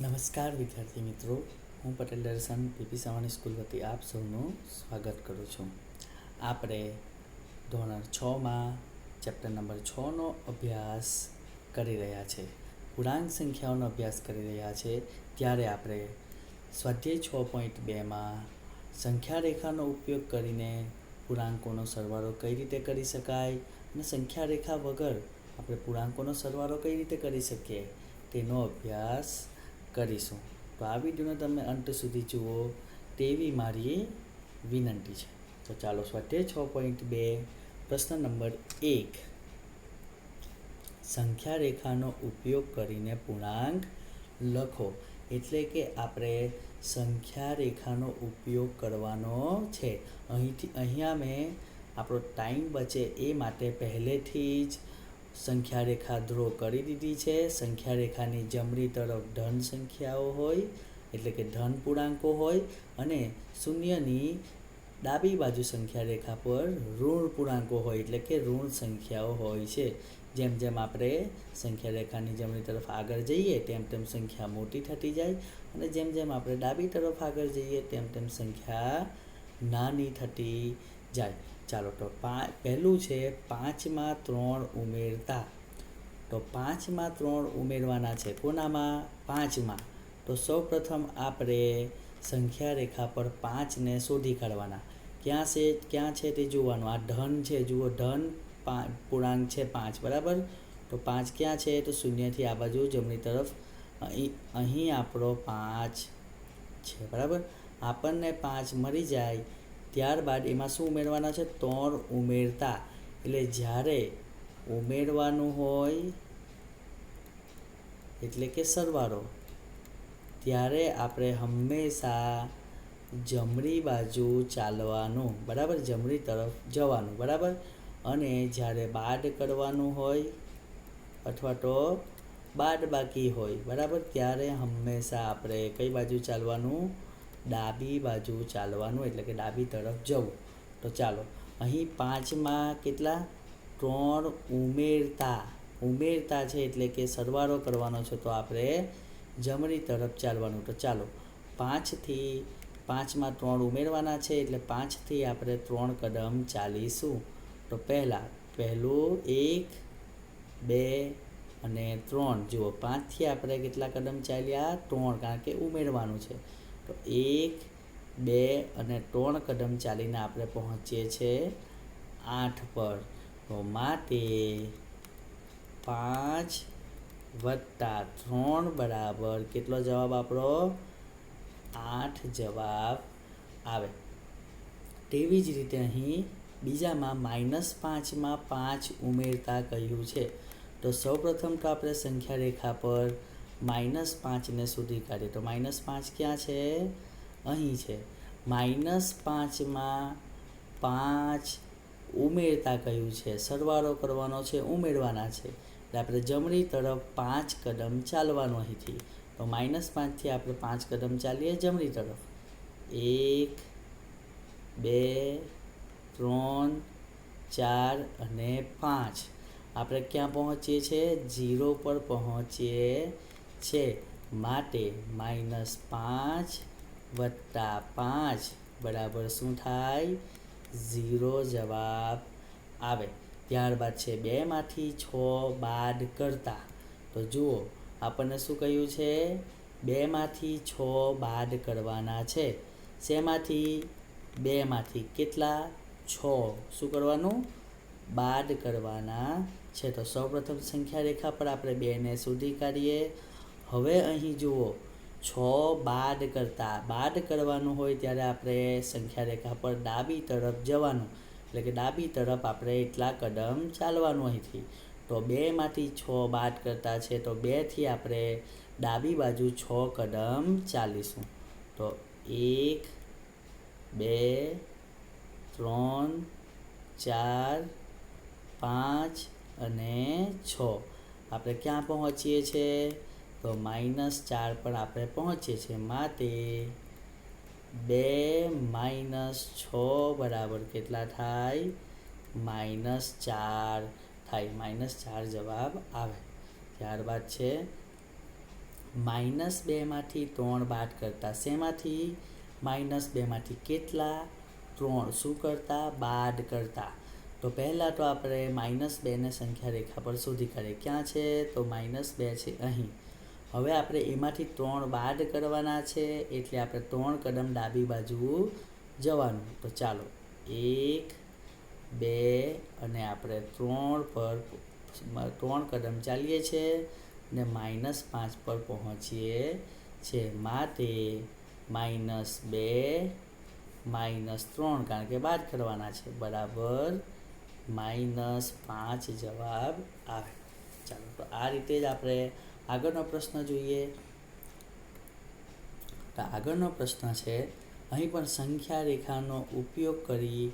નમસ્કાર, વિદ્યાર્થી મિત્રો. હું પટેલ દર્શન, પીપી સવાણી સ્કૂલ વતી આપ સૌનું સ્વાગત કરું છું. આપણે ધોરણ છમાં, ચેપ્ટર નંબર છનો અભ્યાસ કરી રહ્યા છે. પૂર્ણાંક સંખ્યાઓનો અભ્યાસ કરી રહ્યા છે. ત્યારે આપણે સ્વાધ્યાય છ પોઈન્ટ બેમાં સંખ્યા રેખાનો ઉપયોગ કરીને પૂર્ણાંકોનો સરવાળો કઈ રીતે કરી શકાય અને સંખ્યા રેખા વગર આપણે પૂર્ણાંકોનો સરવાળો કઈ રીતે કરી શકીએ, તેનો અભ્યાસ કરીશું. તો આ વિડીયોને તમે અંત સુધી જુઓ તેવી મારી વિનંતી છે. તો ચાલો સ્વાધ્યાય છ પોઈન્ટ બે, પ્રશ્ન નંબર એક. સંખ્યા રેખાનો ઉપયોગ કરીને પૂર્ણાંક લખો. એટલે કે આપણે સંખ્યા રેખાનો ઉપયોગ કરવાનો છે. અહીંથી, અહીંયા મેં આપણો ટાઈમ બચે એ માટે પહેલેથી જ સંખ્યા રેખા ડ્રો કરી દીધી છે. સંખ્યા રેખાની જમણી તરફ ધન સંખ્યાઓ હોય, એટલે કે ધન પૂર્ણાંકો હોય, અને શૂન્યની ડાબી બાજુ સંખ્યા રેખા પર ઋણ પૂર્ણાંકો હોય, એટલે કે ઋણ સંખ્યાઓ હોય છે. જેમ જેમ આપણે સંખ્યા રેખાની જમણી તરફ આગળ જઈએ, તેમ તેમ સંખ્યા મોટી થતી જાય, અને જેમ જેમ આપણે ડાબી તરફ આગળ જઈએ, તેમ તેમ સંખ્યા નાની થતી જાય. ચાલો, તો પા, પહેલું છે પાંચમાં ત્રણ ઉમેરતા. તો પાંચમાં ત્રણ ઉમેરવાના છે. કોનામાં? પાંચમાં. તો સૌ પ્રથમ આપણે સંખ્યા રેખા પર પાંચને શોધી કાઢવાના. ક્યાં છે ક્યાં છે તે જોવાનું. આ ધન છે, જુઓ, ધન પૂર્ણાંક છે પાંચ, બરાબર? તો પાંચ ક્યાં છે? તો શૂન્યથી આ બાજુ જમણી તરફ. અહીં અહીં આપણો પાંચ છે, બરાબર? આપણને પાંચ મળી જાય. ત્યારબાદ એમાં શું ઉમેરવાના છે? ત્રણ ઉમેરતા. એટલે જ્યારે ઉમેરવાનું હોય, એટલે કે સરવાળો. ત્યારે આપણે હંમેશા જમણી બાજુ ચાલવાનું, બરાબર? જમણી તરફ જવાનું, બરાબર? અને જ્યારે બાદ કરવાનું હોય, અથવા તો બાદ બાકી હોય, બરાબર? ત્યારે હંમેશા આપણે કઈ બાજુ ચાલવાનું? ડાબી બાજુ ચાલવાનું એટલે કે ડાબી તરફ જવું. તો ચાલો, અહીં પાંચમાં કેટલા? ત્રણ ઉમેરતા. ઉમેરતા છે એટલે કે સરવાળો કરવાનો છે તો આપણે જમણી તરફ ચાલવાનું. તો ચાલો, પાંચથી, પાંચમાં ત્રણ ઉમેરવાના છે એટલે પાંચથી આપણે ત્રણ કદમ ચાલીશું. તો પહેલાં, પહેલું એક, બે અને ત્રણ. જુઓ, પાંચથી આપણે કેટલા કદમ ચાલ્યા? ત્રણ, કારણ કે ઉમેરવાનું છે. તો એક, બે અને ત્રણ કદમ ચાલીને આપણે પહોંચીએ છીએ આઠ પર. તો માટે પાંચ વત્તા ત્રણ બરાબર કેટલો જવાબ આપણો? આઠ જવાબ આવે. તેવી જ રીતે અહીં બીજામાં માઇનસ પાંચમાં પાંચ ઉમેરતા કહ્યું છે. તો સૌપ્રથમ તો આપણે સંખ્યા રેખા પર માઇનસ પાંચને શોધી કાઢીએ. તો માઇનસ પાંચ ક્યાં છે? અહીં છે. માઇનસ પાંચમાં પાંચ ઉમેરતા કહ્યું છે? સરવાળો કરવાનો છે, ઉમેરવાના છે. એટલે આપણે જમણી તરફ પાંચ કદમ ચાલવાનું અહીંથી. તો માઇનસ પાંચથી આપણે પાંચ કદમ ચાલીએ જમણી તરફ. એક, બે, ત્રણ, ચાર અને પાંચ. આપણે ક્યાં પહોંચીએ છીએ? ઝીરો પર પહોંચીએ છે માટે માઇનસ પાંચ વત્તા પાંચ બરાબર શું થાય? ઝીરો જવાબ આવે. ત્યારબાદ છે બેમાંથી છ બાદ કરતા. તો જુઓ, આપણને શું કહ્યું છે? બેમાંથી છ બાદ કરવાના છે. શેમાંથી? બેમાંથી. કેટલા? છ. શું કરવાનું? બાદ કરવાના છે. તો સૌપ્રથમ સંખ્યા રેખા પર આપણે બેને શોધી કાઢીએ. હવે અહીં જુઓ, છ બાદ કરતાં, બાદ કરવાનું હોય ત્યારે આપણે સંખ્યા રેખા પર ડાબી તરફ જવાનું. એટલે કે ડાબી તરફ આપણે એટલા કદમ ચાલવાનું અહીંથી. તો બેમાંથી છ બાદ કરતા છે, તો બેથી આપણે ડાબી બાજુ છ કદમ ચાલીશું. તો એક, બે, ત્રણ, ચાર, પાંચ અને છ. આપણે ક્યાં પહોંચીએ છીએ? તો માઇનસ ચાર પર આપણે પહોંચીએ છીએ માટે બે માઇનસ છ બરાબર કેટલા થાય? માઇનસ ચાર થાય. માઇનસ ચાર જવાબ આવે. ત્યારબાદ છે માઇનસ બેમાંથી ત્રણ બાદ કરતા શેમાંથી? માઇનસ બેમાંથી કેટલા? ત્રણ. શું કરતા? બાદ કરતા. તો પહેલાં તો આપણે માઇનસ બેને સંખ્યા રેખા પર શોધી કાઢીએ. ક્યાં છે? તો માઇનસ બે છે અહીં. હવે આપણે એમાંથી ત્રણ બાદ કરવાના છે, એટલે આપણે ત્રણ કદમ ડાબી બાજુ જવાનું. તો ચાલો, એક, બે, અને આપણે ત્રણ પર ત્રણ કદમ ચાલીએ છીએ ને માઇનસ પાંચ પર પહોંચીએ છે. માટે માઇનસ બે, માઇનસ ત્રણ, કારણ કે બાદ કરવાના છે. બરાબર, માઇનસ પાંચ જવાબ આવે. ચાલો, તો આ રીતે જ આપણે આગળનો પ્રશ્ન જોઈએ. તો આગળનો પ્રશ્ન છે, અહીં પણ સંખ્યા રેખાનો ઉપયોગ કરી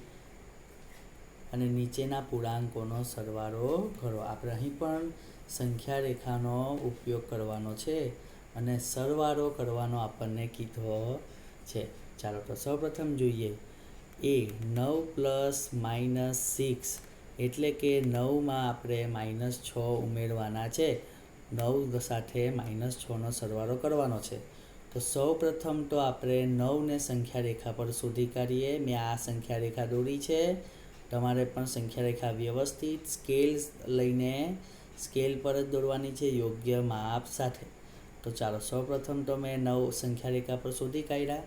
અને નીચેના પૂર્ણાંકોનો સરવાળો કરો. આપણે અહીં પણ સંખ્યા રેખાનો ઉપયોગ કરવાનો છે અને સરવાળો કરવાનો આપણને કીધો છે. ચાલો તો સૌપ્રથમ જોઈએ. એ નવ પ્લસ માઇનસ સિક્સ એટલે કે નવમાં આપણે માઇનસ છ ઉમેરવાના છે. નવ સાથે માઇનસ છનો સરવાળો કરવાનો છે. તો સૌ પ્રથમ તો આપણે નવને સંખ્યા રેખા પર શોધી કાઢીએ. મેં આ સંખ્યા રેખા દોરી છે. તમારે પણ સંખ્યા રેખા વ્યવસ્થિત સ્કેલ લઈને સ્કેલ પર જ દોરવાની છે, યોગ્ય માપ સાથે. તો ચાલો, સૌપ્રથમ તો મેં નવ સંખ્યા રેખા પર શોધી કાઢ્યા.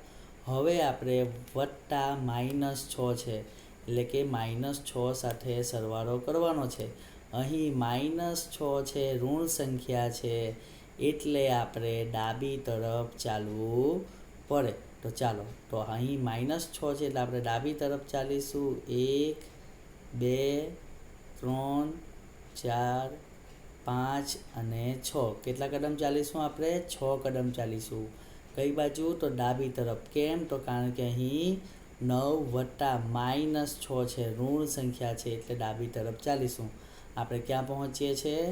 હવે આપણે વત્તા માઇનસ છ છે, એટલે કે માઇનસ છ સાથે સરવાળો કરવાનો છે. અહીં માઇનસ છ છે, ઋણ સંખ્યા છે, એટલે આપણે ડાબી તરફ ચાલવું પડે. તો ચાલો, તો અહીં માઇનસ છ છે એટલે આપણે ડાબી તરફ ચાલીશું. એક, બે, ત્રણ, ચાર, પાંચ અને છ. કેટલા કદમ ચાલીશું આપણે? છ કદમ ચાલીશું. કઈ બાજુ? તો ડાબી તરફ. કેમ? તો કારણ કે અહીં નવ વત્તા માઇનસ છ છે, ઋણ સંખ્યા છે, એટલે ડાબી તરફ ચાલીશું. આપણે ક્યાં પહોંચીએ છીએ?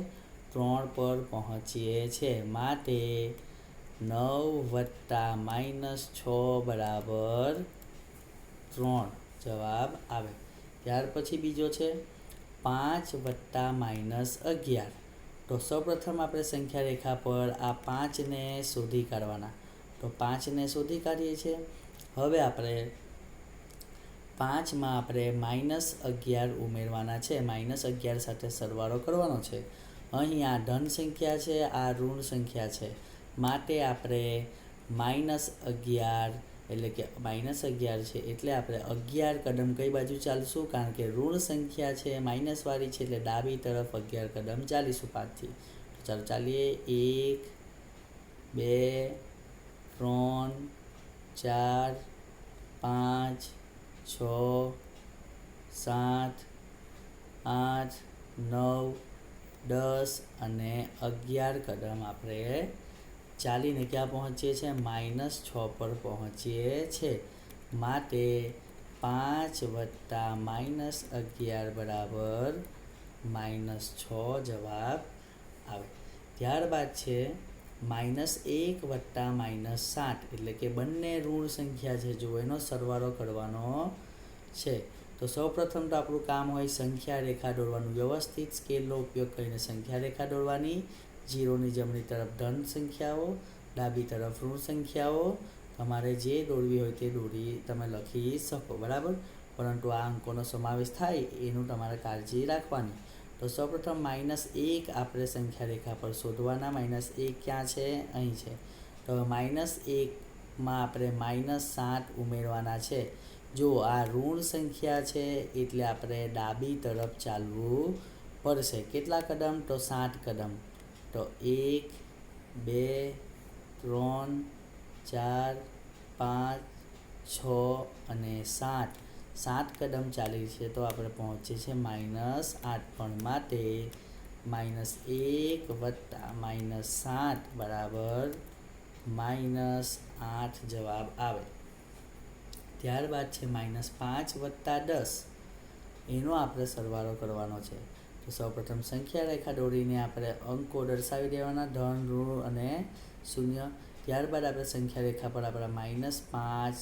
ત્રણ પર પહોંચીએ છીએ. માટે નવ વત્તા માઇનસ છ બરાબર ત્રણ. જવાબ આવે. ત્યાર પછી બીજો છે પાંચ વત્તા માઇનસ અગિયાર. તો સૌપ્રથમ આપણે સંખ્યા રેખા પર આ પાંચને શોધી કાઢવાના. તો પાંચને શોધી કાઢીએ છીએ. હવે આપણે પાંચમાં આપણે માઇનસ અગિયાર ઉમેરવાના છે. માઇનસ અગિયાર સાથે સરવાળો કરવાનો છે. અહીં આ ધન સંખ્યા છે, આ ઋણ સંખ્યા છે. માટે આપણે માઇનસ અગિયાર એટલે કે માઇનસ અગિયાર છે એટલે આપણે અગિયાર કદમ કઈ બાજુ ચાલીશું? કારણ કે ઋણ સંખ્યા છે માઇનસવાળી છે એટલે ડાબી તરફ અગિયાર કદમ ચાલીશું પાંચથી ચાલો ચાલીએ. એક, બે, ત્રણ, ચાર, પાંચ છ, સાત, આઠ, નવ, દસ અને અગિયાર કદમ આપણે ચાલીને ક્યાં પહોંચીએ છીએ? માઇનસ છ પર પહોંચીએ છીએ. માટે પાંચ વત્તા માઇનસ અગિયાર બરાબર માઇનસ છ જવાબ આવે. ત્યારબાદ છે માઇનસ એક વત્તા માઇનસ સાત. એટલે કે બંને ઋણ સંખ્યા છે જો એનો સરવાળો કરવાનો છે. તો સૌપ્રથમ તો આપણું કામ હોય સંખ્યા રેખા દોરવાનું. વ્યવસ્થિત સ્કેલનો ઉપયોગ કરીને સંખ્યા રેખા દોરવાની. જીરોની જમણી તરફ ધન સંખ્યાઓ, ડાબી તરફ ઋણ સંખ્યાઓ. તમારે જે દોરવી હોય તે દોરી તમે લખી શકો, બરાબર? પરંતુ આ અંકોનો સમાવેશ થાય, એનું તમારે કાળજી રાખવાની. તો સૌપ્રથમ માઇનસ એક આપણે સંખ્યા રેખા પર શોધવાના. માઇનસ એક ક્યાં છે? અહીં છે. તો માઇનસ એકમાં આપણે માઇનસ સાત ઉમેરવાના છે. જો આ ઋણ સંખ્યા છે એટલે આપણે ડાબી તરફ ચાલવું પડશે. કેટલા કદમ? તો સાત કદમ. તો એક, બે, ત્રણ, ચાર, પાંચ, છ અને સાત. સાત કદમ ચાલી છે તો આપણે પહોંચીએ છીએ માઇનસ આઠ પણ માટે. માઇનસ એક વત્તા માઇનસ સાત બરાબર માઇનસ આઠ જવાબ આવે. ત્યારબાદ છે માઇનસ પાંચ વત્તા દસ. એનો આપણે સરવાળો કરવાનો છે. તો સૌપ્રથમ સંખ્યા રેખા દોરીને આપણે અંકો દર્શાવી દેવાના, ધન, ઋણ અને શૂન્ય. ત્યારબાદ આપણે સંખ્યા રેખા પર આપણા માઇનસ પાંચ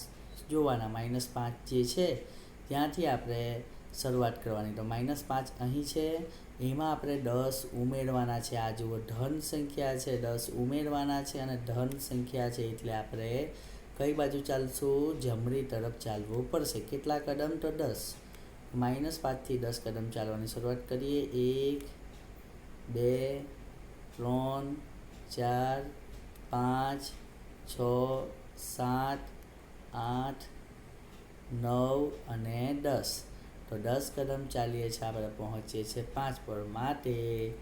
જોવાના. માઇનસ પાંચ જે છે ત્યાંથી આપણે શરૂઆત કરવાની. તો માઇનસ પાંચ અહીં છે. એમાં આપણે દસ ઉમેરવાના છે. આ જુઓ, ધન સંખ્યા છે. દસ ઉમેરવાના છે અને ધન સંખ્યા છે એટલે આપણે કઈ બાજુ ચાલશું? જમણી તરફ ચાલવું પડશે. કેટલા કદમ? તો દસ. માઇનસ પાંચથી દસ કદમ ચાલવાની શરૂઆત કરીએ. એક, બે, ત્રણ, ચાર, પાંચ, છ, સાત, આઠ નવ અને દસ. તો દસ કદમ ચાલીએ છીએ, આપણે પહોંચીએ છીએ પાંચ પર. માટે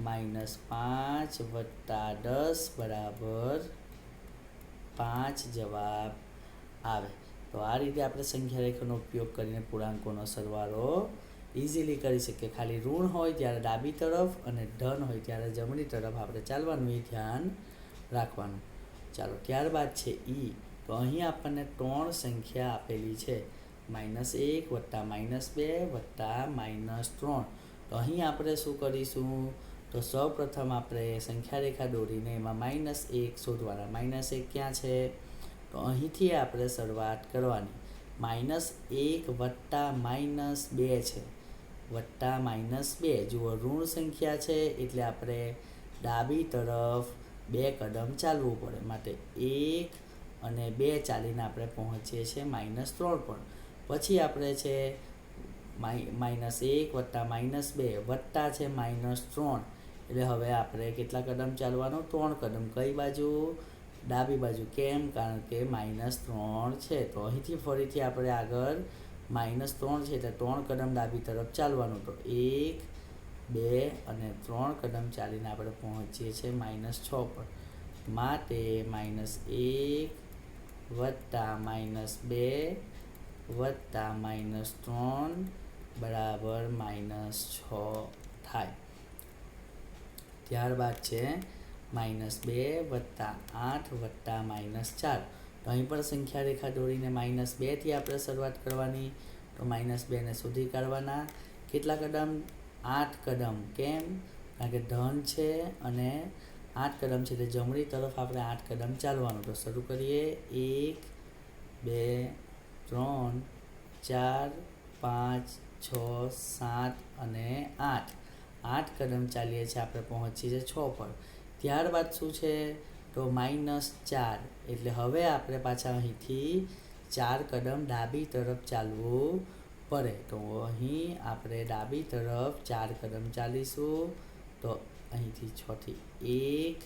માઇનસ પાંચ વત્તા દસ બરાબર પાંચ જવાબ આવે. તો આ રીતે આપણે સંખ્યા રેખાનો ઉપયોગ કરીને પૂર્ણાંકોનો સરવાળો ઇઝીલી કરી શકીએ. ખાલી ઋણ હોય ત્યારે ડાબી તરફ અને ધન હોય ત્યારે જમણી તરફ આપણે ચાલવાનું, એ ધ્યાન રાખવાનું. ચાલો, ત્યારબાદ છે ઈ. તો અહીં આપણને ત્રણ સંખ્યા આપેલી છે. માઇનસ એક વત્તા માઇનસ બે વત્તા માઇનસ ત્રણ. તો અહીં આપણે શું કરીશું? તો સૌ પ્રથમ આપણે સંખ્યા રેખા દોરીને એમાં માઇનસ એક શોધવાના. માઇનસ એક ક્યાં છે? તો અહીંથી આપણે શરૂઆત કરવાની. માઇનસ એક વત્તા માઇનસ બે છે. વત્તા માઇનસ બે. જુઓ, ઋણ સંખ્યા છે એટલે આપણે ડાબી તરફ બે કદમ ચાલવું પડે. માટે એક અને બે ચાલીને આપણે પહોંચીએ છીએ માઇનસ ત્રણ પર પછી આપણે છે માઇનસ એક વત્તા માઇનસ બે વત્તા છે માઇનસ ત્રણ. એટલે હવે આપણે કેટલા કદમ ચાલવાનું? ત્રણ કદમ. કઈ બાજુ? ડાબી બાજુ. કેમ? કારણ કે માઇનસ ત્રણ છે. તો અહીંથી ફરીથી આપણે આગળ માઇનસ ત્રણ છે એટલે ત્રણ કદમ ડાબી તરફ ચાલવાનું. તો એક, બે અને ત્રણ કદમ ચાલીને આપણે પહોંચીએ છીએ માઇનસ છ પર માટે માઇનસ એક વત્તા માઇનસ બે, વત્તા માઇનસ ત્રણ, બરાબર માઇનસ છ થાય. ત્યારબાદ છે માઇનસ બે, વત્તા આઠ, વત્તા માઇનસ ચાર. તો અહીં પણ સંખ્યા રેખા દોરીને માઇનસ બેથી આપણે શરૂઆત કરવાની. તો માઇનસ બેને સુધી કાઢવાના. કેટલા કદમ? આઠ કદમ. કેમ? કારણ કે ધન છે અને આઠ કદમ છે, એટલે જમણી તરફ આપણે આઠ કદમ ચાલવાનું. તો શરૂ કરીએ. એક, બે, ત્રણ, ચાર, પાંચ, છ, સાત અને આઠ. આઠ કદમ ચાલીએ છીએ આપણે પહોંચીએ છીએ છ પર. ત્યારબાદ શું છે? તો માઇનસ ચાર. એટલે હવે આપણે પાછા અહીંથી ચાર કદમ ડાબી તરફ ચાલવું પડે. તો અહીં આપણે ડાબી તરફ ચાર કદમ ચાલીશું. તો અહીંથી છથી એક,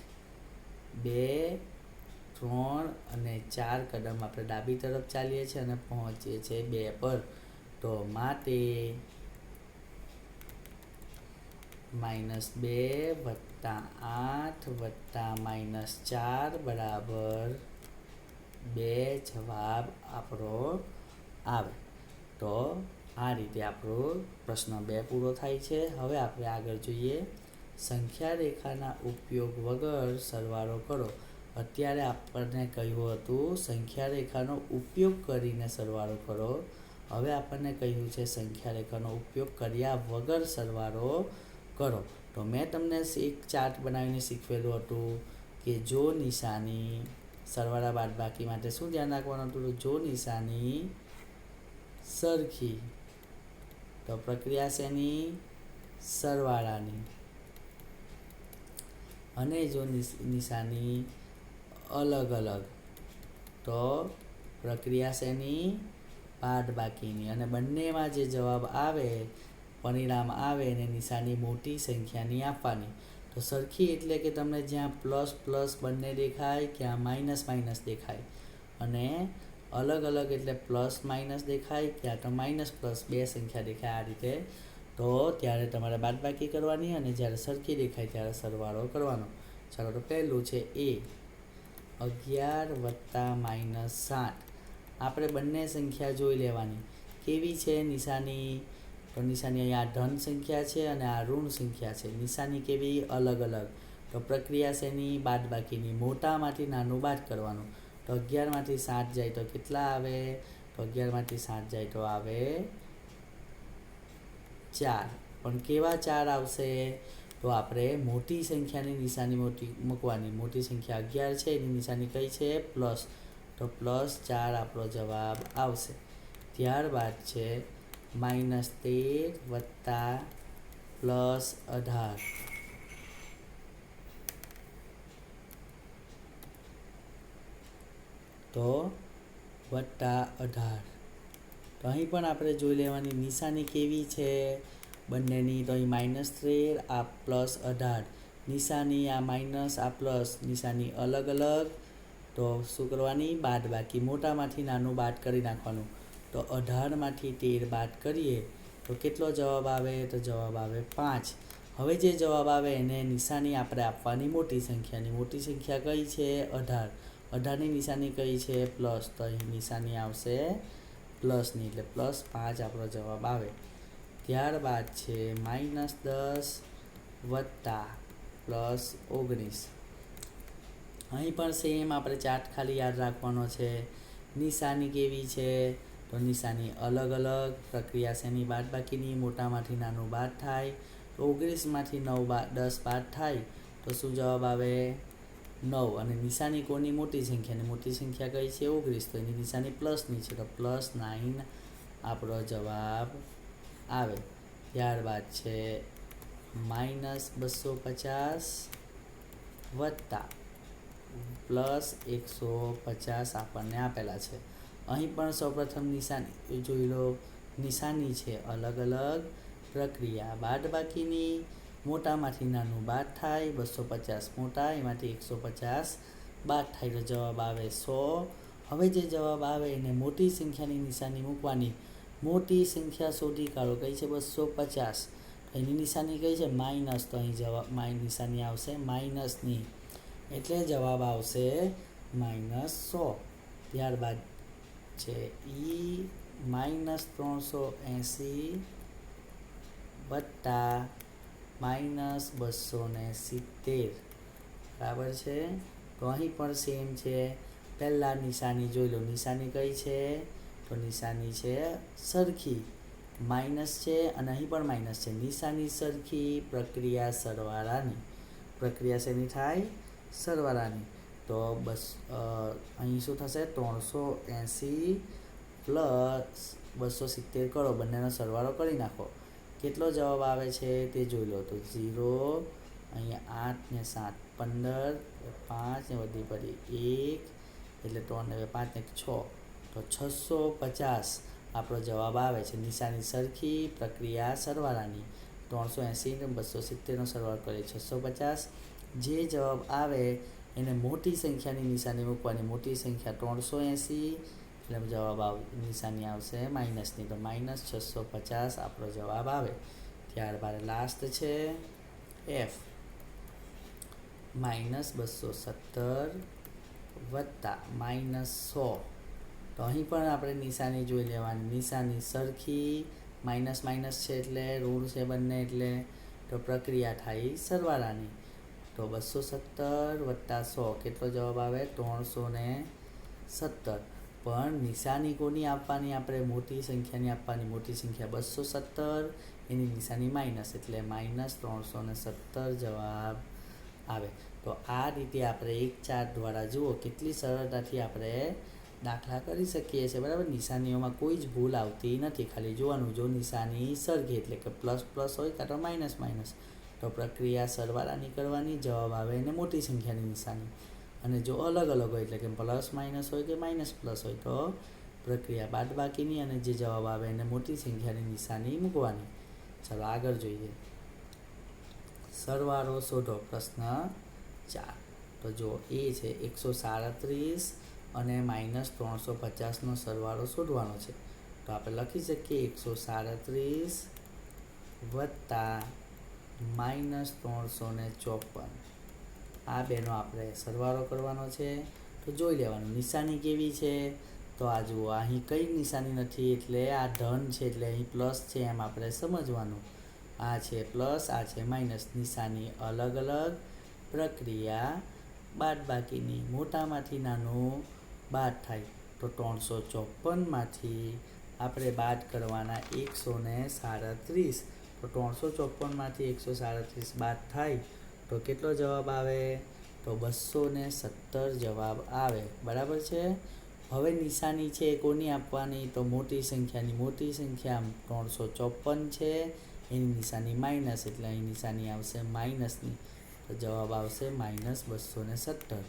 બે, ત્રણ અને ચાર કદમ આપણે ડાબી તરફ ચાલીએ છીએ અને પહોંચીએ છીએ બે પર. તો માટે માઇનસ બે વત્તા આઠ વત્તા માઇનસ ચાર બરાબર બે જવાબ આપણો આવે. તો આ રીતે આપણો પ્રશ્ન બે પૂરો થાય છે. હવે આપણે આગળ જોઈએ. સંખ્યા રેખાના ઉપયોગ વગર સરવાળો કરો. અત્યારે આપણને કહ્યું હતું સંખ્યા રેખાનો ઉપયોગ કરીને સરવાળો કરો. હવે આપણને કહ્યું છે સંખ્યા રેખાનો ઉપયોગ કર્યા વગર સરવાળો કરો. તો મેં તમને એક ચાર્ટ બનાવીને શીખવેલું હતું કે જો નિશાની સરવાળા બાદબાકી માટે શું ધ્યાન રાખવાનું હતું? જો નિશાની સરખી, તો પ્રક્રિયા શેની સરવાળાની. અને જો નિશાની અલગ અલગ, તો પ્રક્રિયા શેની? બાકીની. અને બંનેમાં જે જવાબ આવે, પરિણામ આવે એને નિશાની મોટી સંખ્યાની આપવાની. તો સરખી એટલે કે તમને જ્યાં પ્લસ પ્લસ બંને દેખાય ક્યાં માઇનસ માઇનસ દેખાય. અને અલગ અલગ એટલે પ્લસ માઇનસ દેખાય ક્યાં તો માઇનસ પ્લસ બે સંખ્યા દેખાય. આ રીતે તો ત્યારે તમારે બાદબાકી કરવાની અને જ્યારે સરખી દેખાય ત્યારે સરવાળો કરવાનો. ચાલો, તો પહેલું છે એ. અગિયાર વત્તા માઇનસ સાત. આપણે બંને સંખ્યા જોઈ લેવાની. કેવી છે? નિશાની? તો નિશાની અહીંયા ધન સંખ્યા છે અને આ ઋણ સંખ્યા છે. નિશાની કેવી? અલગ અલગ. તો પ્રક્રિયા શેની બાદબાકીની. મોટામાંથી નાનું બાદ કરવાનું. તો અગિયારમાંથી સાત જાય તો કેટલા આવે? તો અગિયારમાંથી સાત જાય તો આવે ચાર. પણ કેવા ચાર આવશે? તો આપણે મોટી સંખ્યાની નિશાની મોટી મૂકવાની. મોટી સંખ્યા અગિયાર છે, એની નિશાની કઈ છે? પ્લસ. તો પ્લસ ચાર આપણો જવાબ આવશે. ત્યારબાદ છે માઇનસ તેર વત્તા પ્લસ અઢાર. તો વત્તા અઢાર. તો અહીં પણ આપણે જોઈ લેવાની નિશાની કેવી છે બંનેની, તો અહીં માઇનસ તેર, આ પ્લસ અઢાર. નિશાની આ માઇનસ આ પ્લસ નિશાની અલગ અલગ. તો શું કરવાની? બાદ બાકી. મોટામાંથી નાનું બાદ કરી નાખવાનું. તો અઢારમાંથી તેર બાદ કરીએ, તો કેટલો જવાબ આવે? તો જવાબ આવે પાંચ. હવે જે જવાબ આવે એને નિશાની આપણે આપવાની મોટી સંખ્યાની. મોટી સંખ્યા કઈ છે? અઢાર. અઢારની નિશાની કઈ છે? પ્લસ તો અહીં નિશાની આવશે પ્લસની એટલે પ્લસ પાંચ આપણો જવાબ આવે. ત્યારબાદ છે માઇનસ દસ વત્તા પ્લસ ઓગણીસ. અહીં પણ સેમ આપણે ચાર્ટ ખાલી યાદ રાખવાનો છે. નિશાની કેવી છે? તો નિશાની અલગ અલગ, પ્રક્રિયા શેની બાદ બાકીની? મોટામાંથી નાનું બાદ થાય. તો ઓગણીસમાંથી નવ બાદ દસ બાદ થાય. તો શું જવાબ આવે? નવ અને નિશાની કોની મોટી સંખ્યાની મોટી સંખ્યા કઈ છે? ઓગણીસ. તો એની નિશાની પ્લસની છે. તો પ્લસ નાઇન આપણો જવાબ આવે. ત્યારબાદ છે માઇનસ બસો પચાસ વત્તા પ્લસ એકસો પચાસ આપણને આપેલા છે. અહીં પણ સૌપ્રથમ નિશાની, જોઈ લો, નિશાની છે. અલગ અલગ પ્રક્રિયા. બાદ બાકીની મોટામાંથી નાનું બાદ થાય, બસો પચાસ મોટા, એમાંથી એકસો પચાસ બાદ થાય. તો જવાબ આવે સો. હવે જે જવાબ આવે એને મોટી સંખ્યાની નિશાની મૂકવાની. મોટી સંખ્યા શોધી કાઢો. કઈ છે બસો પચાસ. એની નિશાની કઈ છે માઇનસ. તો અહીં જવાબ માઇન નિશાની આવશે માઇનસની. એટલે જવાબ આવશે માઇનસ સો. ત્યારબાદ છે ઈ માઇનસ ત્રણસો એંસી વત્તા માઇનસ બસો ને સિત્તેર. બરાબર છે? તો અહીં પણ સેમ છે. પહેલાં નિશાની જોઈ લો. નિશાની કઈ છે? તો નિશાની છે સરખી. માઇનસ છે અને અહીં પણ માઇનસ છે. નિશાની સરખી, પ્રક્રિયા સરવાળાની. પ્રક્રિયા શેની થાય? સરવાળાની. તો બસ અહીં શું થશે? ત્રણસો એંસી પ્લસ બસો સિત્તેર કરો. બંનેનો સરવાળો કરી નાખો. કેટલો જવાબ આવે છે તે જોઈ લો. તો ઝીરો, અહીંયા આઠ ને સાત, પંદર પાંચ ને વધી પડી. એક, એટલે ત્રણ ને પાંચ ને છ. તો છસો પચાસ આપણો જવાબ આવે છે. નિશાની સરખી, પ્રક્રિયા સરવાળાની. ત્રણસો એંસી ને બસો સિત્તેરનો સરવાળો કરે છસો પચાસ. જે જવાબ આવે એને મોટી સંખ્યાની નિશાની મૂકવાની. મોટી સંખ્યા ત્રણસો એંસી એટલે જવાબ આવ, નિશાની આવશે માઇનસની તો માઇનસ છસો પચાસ આપણો જવાબ આવે. ત્યારબાદ લાસ્ટ છે એફ માઇનસ બસો સત્તર વત્તા માઇનસ સો. તો અહીં પણ આપણે નિશાની જોઈ લેવાની. નિશાની સરખી માઇનસ માઇનસ છે એટલે ઋણ છે બંને એટલે તો પ્રક્રિયા થાય સરવાળાની. તો બસો સત્તર વત્તા સો. કેટલો જવાબ આવે? ત્રણસો ને સત્તર. પણ નિશાની કોની આપવાની? આપણે મોટી સંખ્યાની આપવાની. મોટી સંખ્યા બસો સત્તર, એની નિશાની માઇનસ. એટલે માઇનસ ત્રણસો ને સત્તર જવાબ આવે. તો આ રીતે આપણે એક ચાર્ટ દ્વારા જુઓ કેટલી સરળતાથી આપણે દાખલા કરી શકીએ છીએ. બરાબર? નિશાનીઓમાં કોઈ જ ભૂલ આવતી નથી. ખાલી જોવાનું જો નિશાની સરખી એટલે કે પ્લસ પ્લસ હોય કાં તો માઇનસ માઇનસ. તો પ્રક્રિયા સરવાળાની કરવાની, જવાબ આવે એને મોટી સંખ્યાની નિશાની. અને જો અલગ અલગ હોય એટલે કે પ્લસ માઇનસ હોય કે માઇનસ પ્લસ હોય, તો પ્રક્રિયા બાદ બાકીની અને જે જવાબ આવે એને મોટી સંખ્યાની નિશાની મૂકવાની. ચાલો આગળ જોઈએ. સરવાળો શોધો, પ્રશ્ન ચાર. તો જો એ છે એકસો સાડત્રીસ અને માઇનસ ત્રણસો પચાસનો સરવાળો શોધવાનો છે. તો આપણે લખી શકીએ એકસો સાડત્રીસ વત્તા માઇનસ ત્રણસો ને ચોપન. આ બેનો આપણે સરવાળો કરવાનો છે. તો જોઈ લેવાનું, નિશાની કેવી છે? તો આ જુઓ, અહીં કઈ નિશાની નથી, એટલે આ ધન છે, એટલે અહીં પ્લસ છે એમ આપણે સમજવાનું. આ છે પ્લસ, આ છે માઇનસ. નિશાની અલગ અલગ, પ્રક્રિયા બાદ બાકીની મોટામાંથી નાનું બાદ થાય. તો ત્રણસો ચોપનમાંથી આપણે બાદ કરવાના એકસો સાડત્રીસ. તો ત્રણસો ચોપનમાંથી એકસો સાડત્રીસ બાદ થાય. તો કેટલો જવાબ આવે? તો બસો ને સત્તર જવાબ આવે. બરાબર છે? હવે નિશાની છે એ કોની આપવાની? તો મોટી સંખ્યાની, મોટી સંખ્યા ત્રણસો ચોપન છે. એની નિશાની માઇનસ, એટલે અહીં નિશાની આવશે માઇનસની. તો જવાબ આવશે માઇનસ બસો ને સત્તર.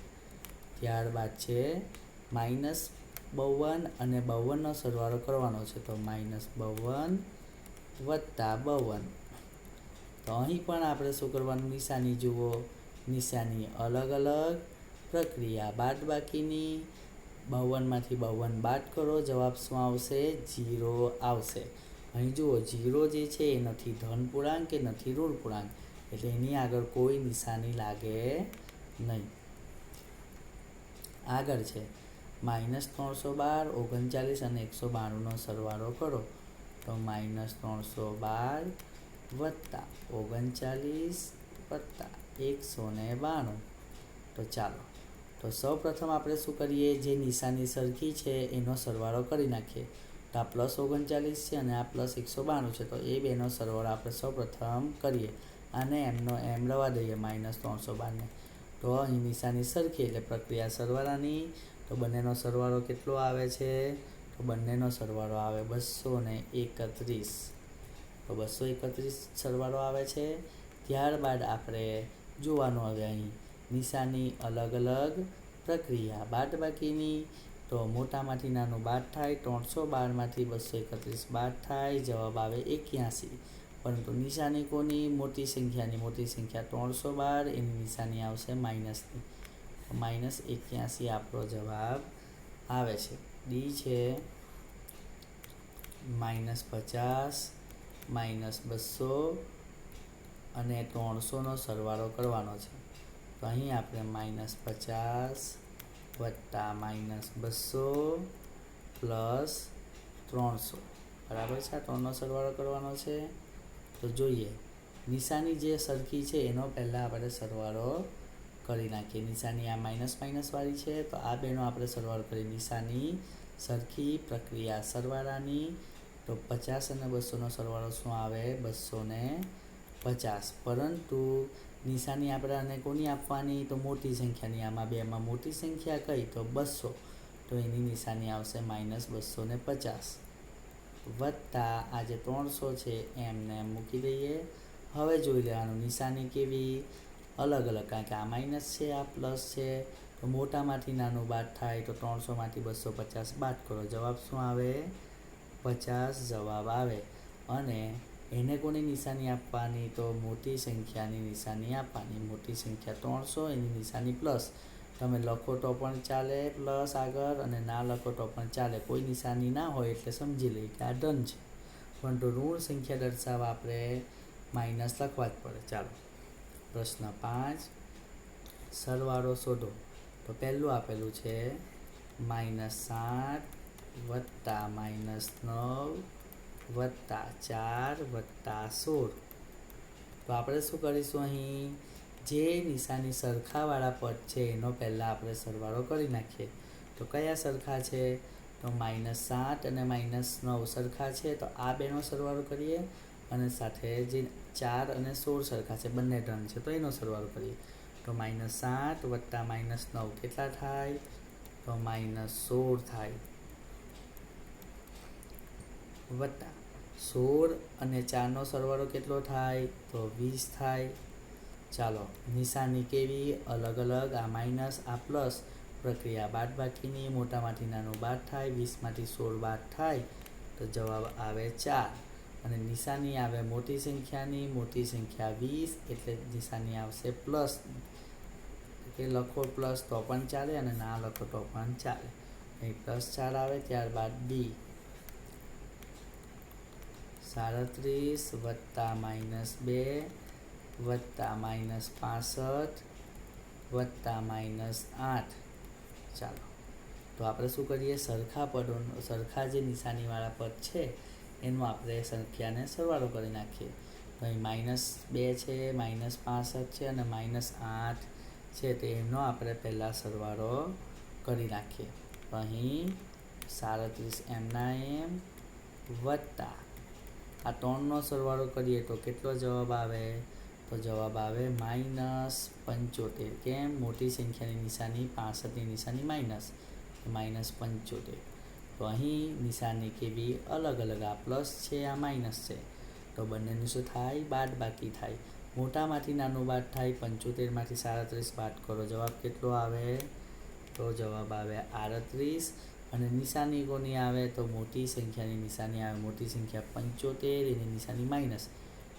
ત્યારબાદ છે માઇનસ બાવન અને બાવનનો સરવાળો કરવાનો છે. તો માઇનસ બાવન વત્તા બાવન. તો અહીં પણ આપણે શું કરવાનું? નિશાની જુઓ. નિશાની અલગ અલગ પ્રક્રિયા. બાદ બાકીની બાવનમાંથી બાવન બાદ કરો. જવાબ શું આવશે? જીરો આવશે. અહીં જુઓ, જીરો જે છે એ નથી ધન પૂર્ણાંક કે નથી ઋણ પૂર્ણાંક. એટલે એની આગળ કોઈ નિશાની લાગે નહીં. આગળ છે. માઇનસ ત્રણસો બાર, ઓગણચાલીસ અને એકસો બાણુંનો સરવાળો કરો. તો માઇનસ ત્રણસો બાર વત્તા ઓગણચાલીસ વત્તા એકસો ને બાણું. તો ચાલો, તો સૌ પ્રથમ આપણે શું કરીએ? જે નિશાની સરખી છે, એનો સરવાળો કરી નાખીએ. તો આ પ્લસ ઓગણચાલીસ છે અને આ પ્લસ એકસો બાણું છે. તો એ બેનો સરવાળો આપણે સૌ પ્રથમ કરીએ અને એમનો એમ રવા દઈએ, માઇનસ ત્રણસો બારને. તો અહીં નિશાની સરખી એટલે પ્રક્રિયા સરવાળાની. તો બંનેનો સરવાળો કેટલો આવે છે? તો બંનેનો સરવાળો આવે બસો ને એકત્રીસ. તો બસો એકત્રીસ સરવાળો આવે છે. ત્યારબાદ આપણે જોવાનું હવે અહીં. નિશાની અલગ અલગ પ્રક્રિયા બાદ બાકીની તો મોટામાંથી નાનું બાદ થાય, ત્રણસો બારમાંથી બસો એકત્રીસ બાદ થાય, જવાબ આવે એક્યાસી. પરંતુ નિશાની કોની? મોટી સંખ્યાની, મોટી સંખ્યા ત્રણસો બાર, એની નિશાની આવશે માઇનસની માઇનસ એક્યાસી આપણો જવાબ આવે છે. ડી છે માઇનસ પચાસ માઇનસ બસો અને ત્રણસોનો સરવાળો કરવાનો છે. તો અહીં આપણે માઇનસ પચાસ વત્તા માઇનસ બસો પ્લસ ત્રણસો. બરાબર છે? આ ત્રણનો સરવાળો કરવાનો છે. તો જોઈએ, નિશાની જે સરખી છે, એનો પહેલાં આપણે સરવાળો કરી નાખીએ. નિશાની આ માઇનસ માઇનસવાળી છે, તો આ બેનો આપણે સરવાળો કરીએ. નિશાની સરખી પ્રક્રિયા સરવાળાની તો પચાસ અને બસોનો સરવાળો શું આવે? બસો ને પચાસ. પરંતુ નિશાની આપણે આને કોની આપવાની? તો મોટી સંખ્યાની. આમાં બેમાં મોટી સંખ્યા કઈ? તો બસો. તો એની નિશાની આવશે માઇનસ બસો ને પચાસ. વત્તા આ જે ત્રણસો છે, એમને એમ મૂકી દઈએ. હવે જોઈ લેવાનું, નિશાની કેવી? અલગ અલગ, કારણ કે આ માઇનસ છે, આ પ્લસ છે. તો મોટામાંથી નાનું બાદ થાય તો ત્રણસોમાંથી બસો પચાસ બાદ કરો. જવાબ શું આવે? પચાસ જવાબ આવે અને એને કોની નિશાની આપવાની? તો મોટી સંખ્યાની નિશાની આપવાની. મોટી સંખ્યા ત્રણસો, એની નિશાની પ્લસ. તમે લખો તો પણ ચાલે, પ્લસ આગળ અને ના લખો તો પણ ચાલે. કોઈ નિશાની ના હોય એટલે સમજી લઈએ કે આ ડન છે. પરંતુ ઋણ સંખ્યા દર્શાવવા આપણે માઇનસ લખવા જ પડે. ચાલો. પ્રશ્ન પાંચ. સરવાળો શોધો. તો પહેલું આપેલું છે માઇનસ સાત વત્તા માઇનસ નવ, વત્તા ચાર, વત્તા સોળ. તો આપણે શું કરીશું અહીં? જે નિશાની સરખાવાળા પદ છે, એનો પહેલાં આપણે સરવાળો કરી નાખીએ. તો કયા સરખા છે? તો માઇનસ સાત અને માઇનસ નવ સરખા છે, તો આ બેનો સરવાળો કરીએ અને સાથે જે ચાર અને સોળ સરખા છે, બંને ટર્ન છે, તો એનો સરવાળો કરીએ. તો માઇનસ સાત વત્તા માઇનસ નવ કેટલા થાય? તો માઇનસ સોળ થાય. વત્તા. સોળ અને ચારનો સરવાળો કેટલો થાય? તો વીસ થાય. ચાલો, નિશાની કેવી? અલગ અલગ, આ માઇનસ, આ પ્લસ. પ્રક્રિયા બાદ બાકીની, મોટામાંથી નાનું બાદ થાય, વીસમાંથી સોળ બાદ થાય. તો જવાબ આવે ચાર. અને નિશાની આવે મોટી સંખ્યાની, મોટી સંખ્યા વીસ, એટલે નિશાની આવશે પ્લસ. કે લખો પ્લસ તો પણ ચાલે અને ના લખો તો પણ ચાલે. અહીં પ્લસ ચાર આવે ત્યારબાદ ડી સાડત્રીસ વત્તા માઇનસ બે વત્તા માઇનસ પાસઠ વત્તા માઇનસ આઠ. ચાલો, તો આપણે શું કરીએ? સરખા પદો સરખા જે નિશાનીવાળા પદ છે, એનું આપણે સંખ્યાને સરવાળો કરી નાખીએ. તો અહીં માઇનસ બે છે, માઇનસ પાસઠ છે અને માઇનસ આઠ છે, તો એમનો આપણે પહેલાં સરવાળો કરી નાખીએ. અહીં સાડત્રીસ એમના એમ વત્તા આ ત્રણનો સરવાળો કરીએ તો કેટલો જવાબ આવે? તો જવાબ આવે માઇનસ પંચોતેર. કેમ? મોટી સંખ્યાની નિશાની પાસઠની નિશાની માઇનસ. માઇનસ પંચોતેર. તો અહીં નિશાની કેવી અલગ અલગ આ પ્લસ છે, આ માઇનસ છે. તો બંનેનું શું થાય? બાદ બાકી થાય. મોટામાંથી નાનું બાદ થાય, પંચોતેરમાંથી સાડત્રીસ બાદ કરો. જવાબ કેટલો આવે? તો જવાબ આવે આડત્રીસ. અને નિશાની કોની આવે તો મોટી સંખ્યાની નિશાની આવે. મોટી સંખ્યા પંચોતેર, એની નિશાની માઇનસ.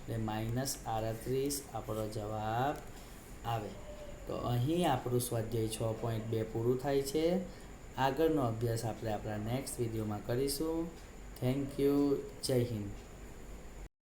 એટલે માઇનસ આડત્રીસ આપણો જવાબ આવે. તો અહીં આપણું સ્વાધ્યાય છ પોઈન્ટ બે પૂરું થાય છે. આગળનો અભ્યાસ આપણે આપણા નેક્સ્ટ વિડીયોમાં કરીશું. Thank you. જય હિન્દ.